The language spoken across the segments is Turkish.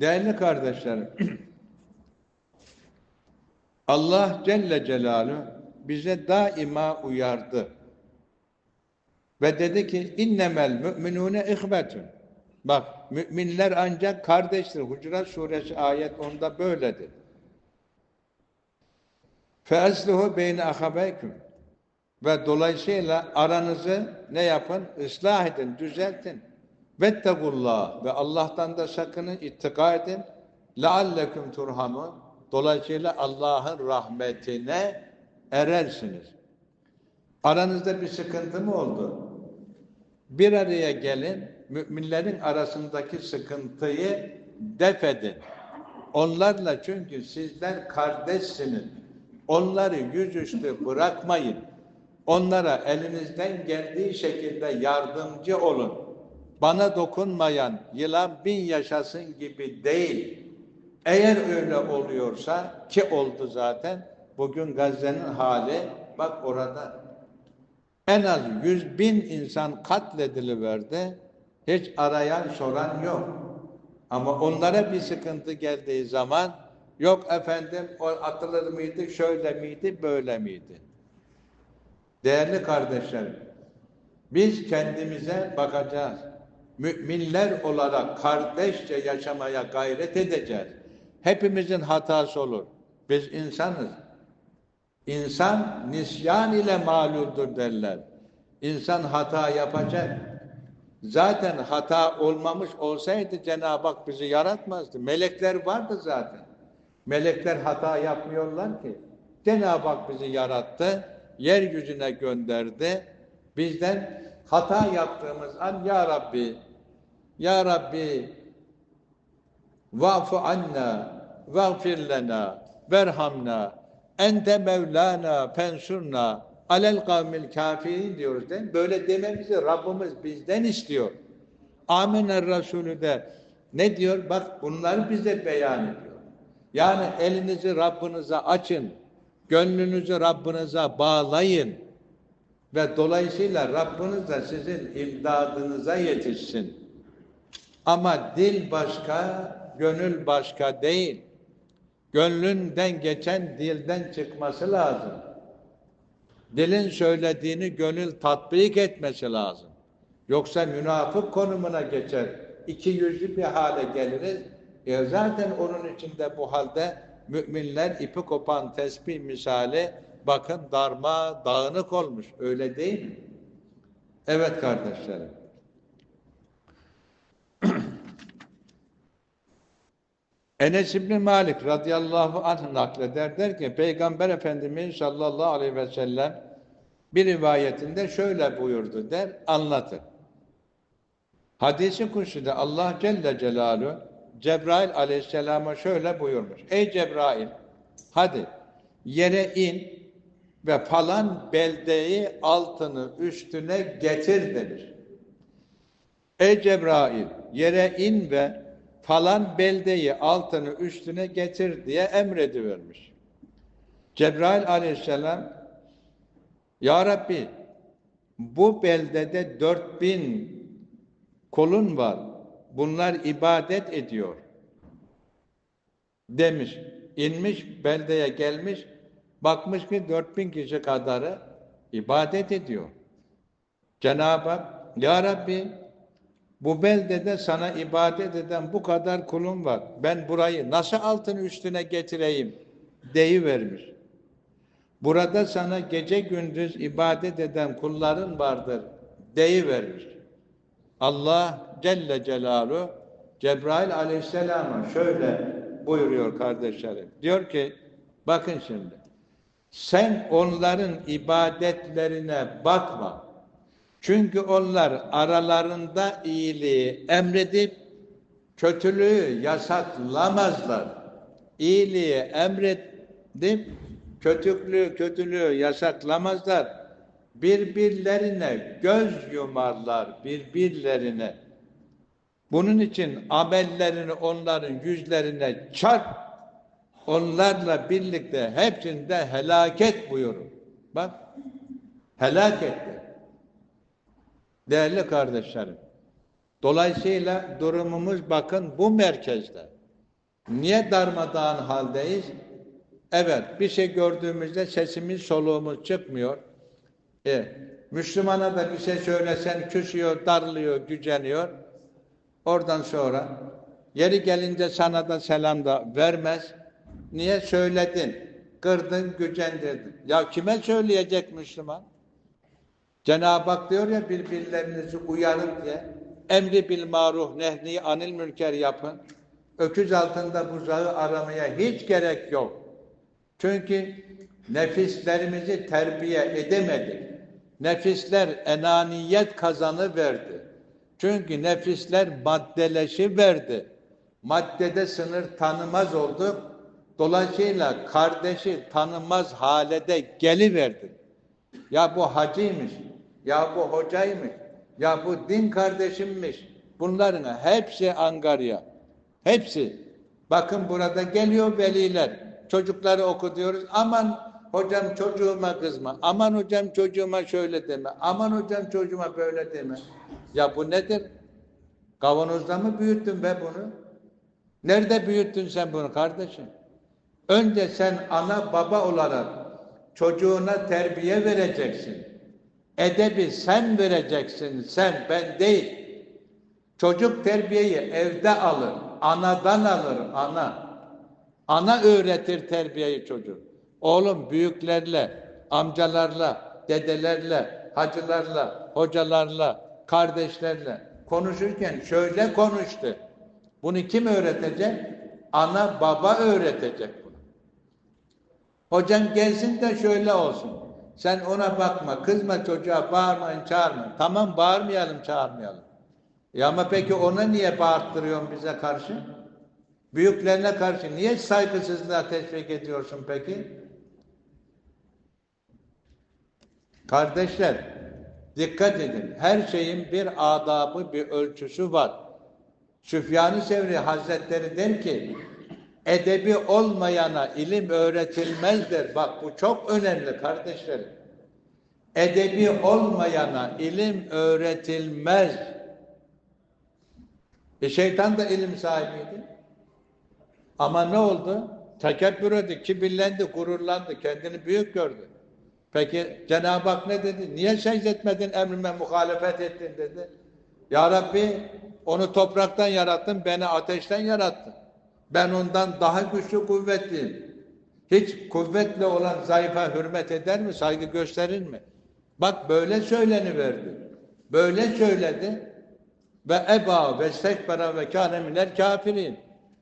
Değerli kardeşlerim, Allah Celle Celaluhu bize daima uyardı. Ve dedi ki innemel müminune ihbetun. Bak müminler ancak kardeştir. Hucurat suresi ayet onda böyledir. Feesluhu beyne ahabeyküm. Ve dolayısıyla aranızı ne yapın? Islah edin, düzeltin. Vettegullah ve Allah'tan da sakının, ittika edin. Lealleküm turhamun. Dolayısıyla Allah'ın rahmetine erersiniz. Aranızda bir sıkıntı mı oldu? Bir araya gelin, müminlerin arasındaki sıkıntıyı def edin. Onlarla çünkü sizler kardeşsiniz. Onları yüzüstü bırakmayın. Onlara elinizden geldiği şekilde yardımcı olun. Bana dokunmayan yılan bin yaşasın gibi değil. Eğer öyle oluyorsa ki oldu zaten bugün Gazze'nin hali bak orada en az yüz bin insan katlediliverdi. Hiç arayan soran yok. Ama onlara bir sıkıntı geldiği zaman yok efendim o atılır mıydı, şöyle miydi, böyle miydi? Değerli kardeşlerim, biz kendimize bakacağız. Müminler olarak kardeşçe yaşamaya gayret edeceğiz. Hepimizin hatası olur. Biz insanız. İnsan nisyan ile maluldur derler. İnsan hata yapacak. Zaten hata olmamış olsaydı Cenab-ı Hak bizi yaratmazdı. Melekler vardı zaten. Melekler hata yapmıyorlar ki. Cenab-ı Hak bizi yarattı, yeryüzüne gönderdi. Bizden hata yaptığımız an Ya Rabbi, Ya Rabbi va'fu anna, va'fir lena, verhamna, ente mevlana, pensurna, alel kavmil kafirin diyoruz değil mi? Böyle dememizi Rabbimiz bizden istiyor. Aminer Resulü de ne diyor? Bak bunları bize beyan ediyor. Yani elinizi Rabbinize açın. Gönlünüzü Rabbinize bağlayın. Ve dolayısıyla Rabbiniz de sizin imdadınıza yetişsin. Ama dil başka, gönül başka değil. Gönlünden geçen dilden çıkması lazım. Dilin söylediğini gönül tatbik etmesi lazım. Yoksa münafık konumuna geçer. İki yüzlü bir hale geliriz. E zaten onun içinde bu halde müminler ipi kopan tesbih misali bakın darma dağınık olmuş. Öyle değil mi? Evet kardeşlerim. Enes İbni Malik radıyallahu anh nakleder der ki Peygamber Efendimiz sallallahu aleyhi ve sellem bir rivayetinde şöyle buyurdu der anlatır. Hadisi kutsuda Allah Celle Celaluhu Cebrail aleyhisselama şöyle buyurmuş. Ey Cebrail hadi yere in ve falan beldeyi altını üstüne getir demiş. Ey Cebrail yere in ve falan beldeyi altını üstüne getir diye emredivermiş. Cebrail aleyhisselam Ya Rabbi bu beldede dört bin kolun var. Bunlar ibadet ediyor. Demiş. inmiş beldeye gelmiş. Bakmış ki dört bin kişi kadarı ibadet ediyor. Cenab-ı Hak Ya Rabbi bu beldede sana ibadet eden bu kadar kulum var. Ben burayı nasıl altın üstüne getireyim deyivermiş. Burada sana gece gündüz ibadet eden kulların vardır deyivermiş. Allah Celle Celaluhu Cebrail Aleyhisselam'a şöyle buyuruyor kardeşlerim. Diyor ki bakın şimdi sen onların ibadetlerine bakma. Çünkü onlar aralarında iyiliği emredip kötülüğü yasaklamazlar. İyiliği emredip kötülüğü kötülüğü yasaklamazlar. Birbirlerine göz yumarlar birbirlerine. Bunun için amellerini onların yüzlerine çarp, onlarla birlikte hepsinde helaket buyurun. Bak, helak etti. Değerli kardeşlerim, dolayısıyla durumumuz bakın bu merkezde. Niye darmadağın haldeyiz? Evet, bir şey gördüğümüzde sesimiz, soluğumuz çıkmıyor. E, Müslümana da bir şey söylesen küsüyor, darlıyor, güceniyor. Oradan sonra yeri gelince sana da selam da vermez. Niye söyledin? Kırdın, gücendirdin. Ya kime söyleyecek Müslüman? Cenab-ı Hak diyor ya birbirlerinizi uyarın diye. Emri bil maruf, nehni anil mülker yapın. Öküz altında buzağı aramaya hiç gerek yok. Çünkü nefislerimizi terbiye edemedik. Nefisler enaniyet kazanı verdi. Çünkü nefisler maddeleşi verdi. Maddede sınır tanımaz olduk. Dolayısıyla kardeşi tanımaz halede geliverdi. Ya bu hacıymış, ya bu hocaymış, ya bu din kardeşimmiş. Bunların hepsi Angarya. Hepsi. Bakın burada geliyor veliler. Çocukları oku diyoruz. Aman hocam çocuğuma kızma. Aman hocam çocuğuma şöyle deme. Aman hocam çocuğuma böyle deme. Ya bu nedir? Kavanozda mı büyüttün be bunu? Nerede büyüttün sen bunu kardeşim? Önce sen ana baba olarak çocuğuna terbiye vereceksin. Edebi sen vereceksin, sen, ben değil. Çocuk terbiyeyi evde alır, anadan alır, ana. Ana öğretir terbiyeyi çocuk. Oğlum büyüklerle, amcalarla, dedelerle, hacılarla, hocalarla, kardeşlerle konuşurken şöyle konuştu. Bunu kim öğretecek? Ana baba öğretecek Hocam gelsin de şöyle olsun. Sen ona bakma, kızma çocuğa, bağırmayın, çağırmayın. Tamam bağırmayalım, çağırmayalım. Ya ama peki ona niye bağırttırıyorsun bize karşı? Büyüklerine karşı niye saygısızlığa teşvik ediyorsun peki? Kardeşler, dikkat edin. Her şeyin bir adabı, bir ölçüsü var. Süfyan-ı Sevri Hazretleri der ki, edebi olmayana ilim öğretilmezdir. Bak bu çok önemli kardeşlerim. Edebi olmayana ilim öğretilmez. E şeytan da ilim sahibiydi. Ama ne oldu? Tekebbür etti, kibirlendi, gururlandı, kendini büyük gördü. Peki Cenab-ı Hak ne dedi? Niye secdetmedin, emrime muhalefet ettin dedi. Ya Rabbi onu topraktan yarattın, beni ateşten yarattın. Ben ondan daha güçlü, kuvvetliyim. Hiç kuvvetle olan zayıfa hürmet eder mi, saygı gösterir mi? Bak böyle söyleniverdi. Böyle söyledi. Ve eba ve stekbera ve kâne minel kafirin.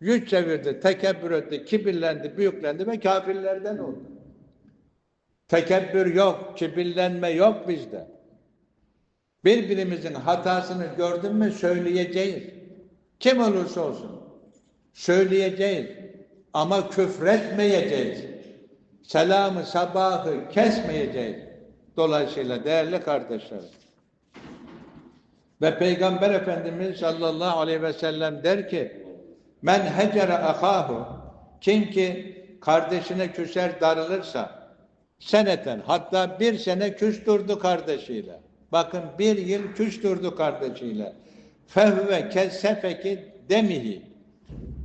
Yüz çevirdi, tekebbür etti, kibirlendi, büyüklendi ve kafirlerden oldu. Tekebbür yok, kibirlenme yok bizde. Birbirimizin hatasını gördün mü söyleyeceğiz. Kim olursa olsun. Söyleyeceğiz. Ama küfretmeyeceğiz. Selamı sabahı kesmeyeceğiz. Dolayısıyla değerli kardeşlerim. Ve Peygamber Efendimiz sallallahu aleyhi ve sellem der ki Men hecere ahahu kim ki kardeşine küser darılırsa seneten hatta bir sene küs durdu kardeşiyle. Bakın bir yıl küs durdu kardeşiyle. Fehve kessefeki demihi.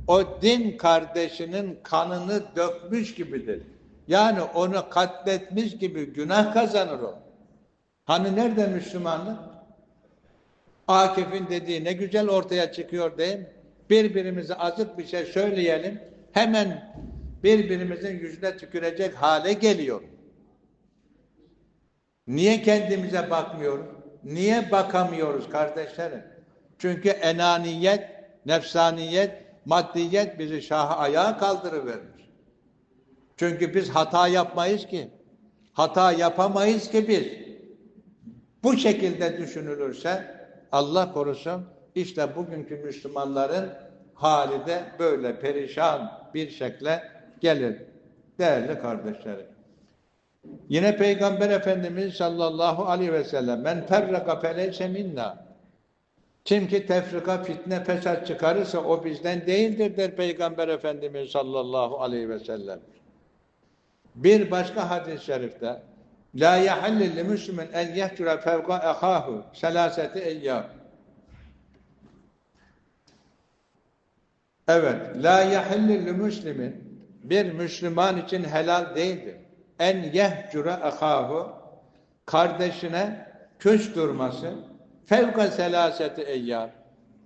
O din kardeşinin kanını dökmüş gibidir. Yani onu katletmiş gibi günah kazanır o. Hani nerede Müslümanlık? Akif'in dediği ne güzel ortaya çıkıyor değil mi? Birbirimize azık bir şey söyleyelim. Hemen birbirimizin yüzüne tükürecek hale geliyor. Niye kendimize bakmıyoruz? Niye bakamıyoruz kardeşlerim? Çünkü enaniyet, nefsaniyet, maddiyet bizi şaha ayağa kaldırıvermiş. Çünkü biz hata yapmayız ki. Hata yapamayız ki biz. Bu şekilde düşünülürse Allah korusun işte bugünkü Müslümanların hali de böyle perişan bir şekle gelir. Değerli kardeşlerim. Yine Peygamber Efendimiz sallallahu aleyhi ve sellem men ferraka feleyse minna kim ki tefrika fitne fesat çıkarırsa o bizden değildir der Peygamber Efendimiz sallallahu aleyhi ve sellem. Bir başka hadis-i şerifte La yahalli li müslümin en yehcura fevka ehahu selaseti eyyam. Evet, la yahillü müslimin bir Müslüman için helal değildir. En yehcura ahahu kardeşine küs durması fevka selaseti eyyam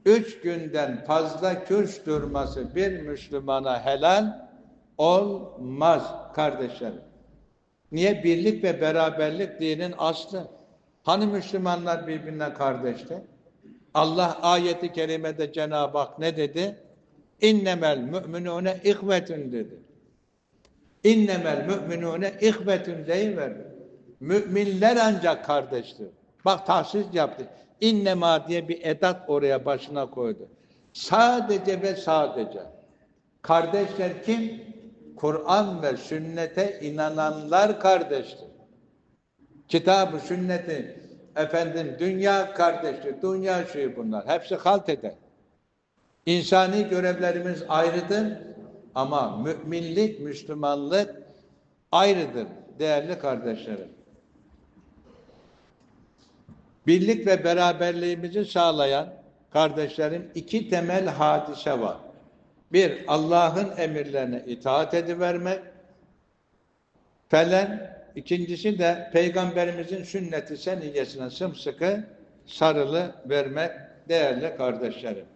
üç günden fazla küs durması bir Müslümana helal olmaz kardeşlerim. Niye? Birlik ve beraberlik dinin aslı. Hani Müslümanlar birbirine kardeşti? Allah ayeti kerimede Cenab-ı Hak ne dedi? İnnemel müminune ihvetün dedi. İnnemel müminune ihvetün deyiverdi. Müminler ancak kardeştir. Bak tahsis yaptı. İnnema diye bir edat oraya başına koydu. Sadece ve sadece. Kardeşler kim? Kur'an ve sünnete inananlar kardeştir. Kitabı, sünneti, efendim dünya kardeştir, dünya şeyi bunlar. Hepsi halt eder. İnsani görevlerimiz ayrıdır ama müminlik, Müslümanlık ayrıdır değerli kardeşlerim. Birlik ve beraberliğimizi sağlayan kardeşlerim iki temel hadise var. Bir, Allah'ın emirlerine itaat edivermek. Felen, ikincisi de Peygamberimizin sünneti seniyyesine sımsıkı sarılı vermek değerli kardeşlerim.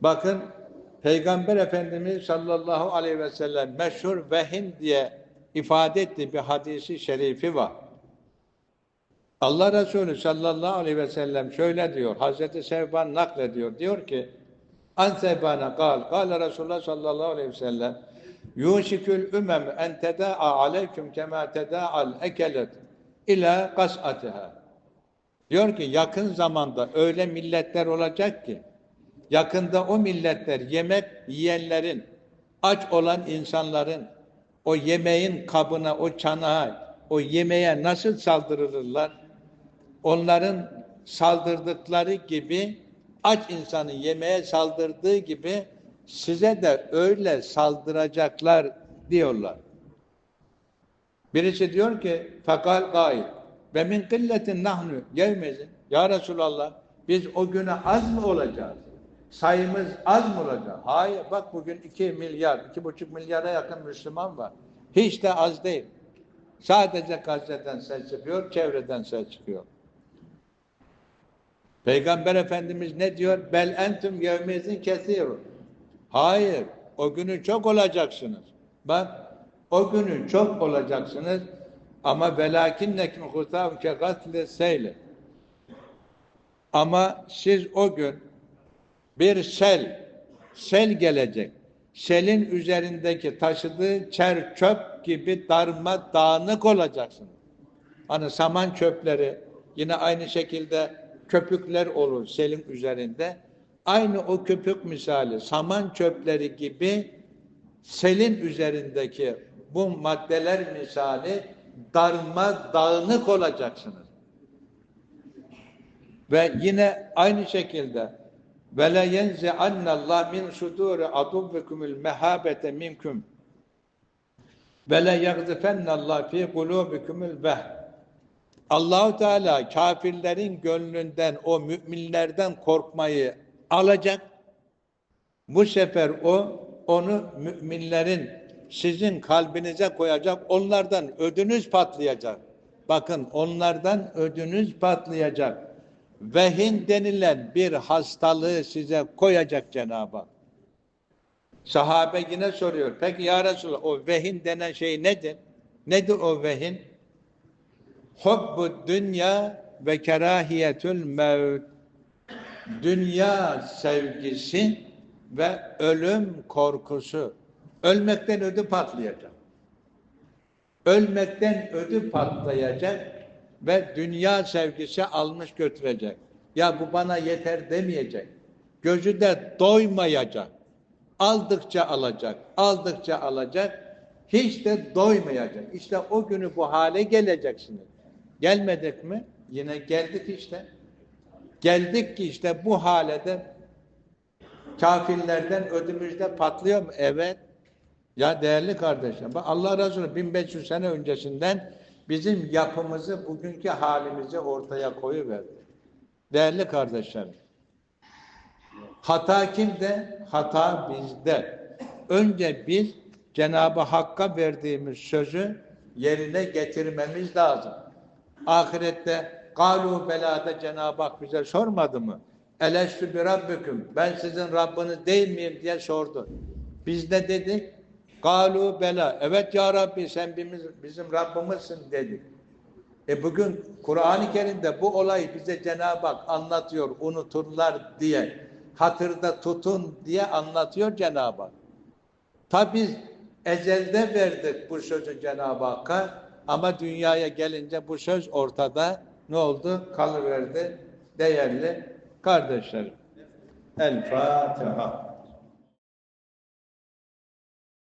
Bakın Peygamber Efendimiz sallallahu aleyhi ve sellem meşhur vehin diye ifade ettiği bir hadisi şerifi var. Allah Resulü sallallahu aleyhi ve sellem şöyle diyor. Hazreti Sevban naklediyor. Diyor ki An Sevban'a kal. Kale Resulullah sallallahu aleyhi ve sellem Yuşikül ümem en teda'a aleyküm kema teda'al ekelet ila kas'atiha. Diyor ki yakın zamanda öyle milletler olacak ki yakında o milletler yemek yiyenlerin aç olan insanların o yemeğin kabına, o çanağa, o yemeğe nasıl saldırırlar? Onların saldırdıkları gibi aç insanın yemeğe saldırdığı gibi size de öyle saldıracaklar diyorlar. Birisi diyor ki fakal gail ve min killetin nahnu gelmezin. Ya Resulallah biz o güne az mı olacağız? Sayımız az mı olacak? Hayır bak bugün 2 milyar, 2,5 milyara yakın Müslüman var. Hiç de az değil. Sadece Gazze'den ses çıkıyor, çevreden ses çıkıyor. Peygamber Efendimiz ne diyor? Bel entüm yevmezin kesirun. Hayır, o günü çok olacaksınız. Bak, o günü çok olacaksınız ama velakinnekum hutav ke gatle seyle. Ama siz o gün bir sel, sel gelecek. Selin üzerindeki taşıdığı çer çöp gibi darma dağınık olacaksınız. Hani saman çöpleri yine aynı şekilde köpükler olur selin üzerinde. Aynı o köpük misali saman çöpleri gibi selin üzerindeki bu maddeler misali darma dağınık olacaksınız. Ve yine aynı şekilde ve la yenzi Allah min suduri aduvvekumul mehabete minkum ve la yagzifennallah fi kulubikumul veh Allahu Teala kafirlerin gönlünden o müminlerden korkmayı alacak. Bu sefer o onu müminlerin sizin kalbinize koyacak. Onlardan ödünüz patlayacak. Bakın onlardan ödünüz patlayacak. Vehin denilen bir hastalığı size koyacak Cenab-ı Hak. Sahabe yine soruyor. Peki ya Resulallah o vehin denen şey nedir? Nedir o vehin? Hubbu dünya ve kerahiyetül mevt. Dünya sevgisi ve ölüm korkusu. Ölmekten ödü patlayacak. Ölmekten ödü patlayacak ve dünya sevgisi almış götürecek. Ya bu bana yeter demeyecek. Gözü de doymayacak. Aldıkça alacak, aldıkça alacak, hiç de doymayacak. İşte o günü bu hale geleceksiniz. Gelmedik mi? Yine geldik işte. Geldik ki işte bu halede kafirlerden ödümüzde patlıyor mu? Evet. Ya değerli kardeşler, bak Allah Resulü 1500 sene öncesinden bizim yapımızı, bugünkü halimizi ortaya koyuverdi. Değerli kardeşlerim. Hata kimde? Hata bizde. Önce biz Cenab-ı Hakk'a verdiğimiz sözü yerine getirmemiz lazım. Ahirette galu belada Cenab-ı Hak bize sormadı mı? Eleştü bir Rabbüküm. Ben sizin Rabbiniz değil miyim diye sordu. Biz de dedik? Galu bela. Evet ya Rabbi sen bizim, Rabbimizsin dedik. E bugün Kur'an-ı Kerim'de bu olayı bize Cenab-ı Hak anlatıyor, unuturlar diye, hatırda tutun diye anlatıyor Cenab-ı Hak. Tabi biz ezelde verdik bu sözü Cenab-ı Hakk'a ama dünyaya gelince bu söz ortada ne oldu? Kalıverdi değerli kardeşlerim. El Fatiha.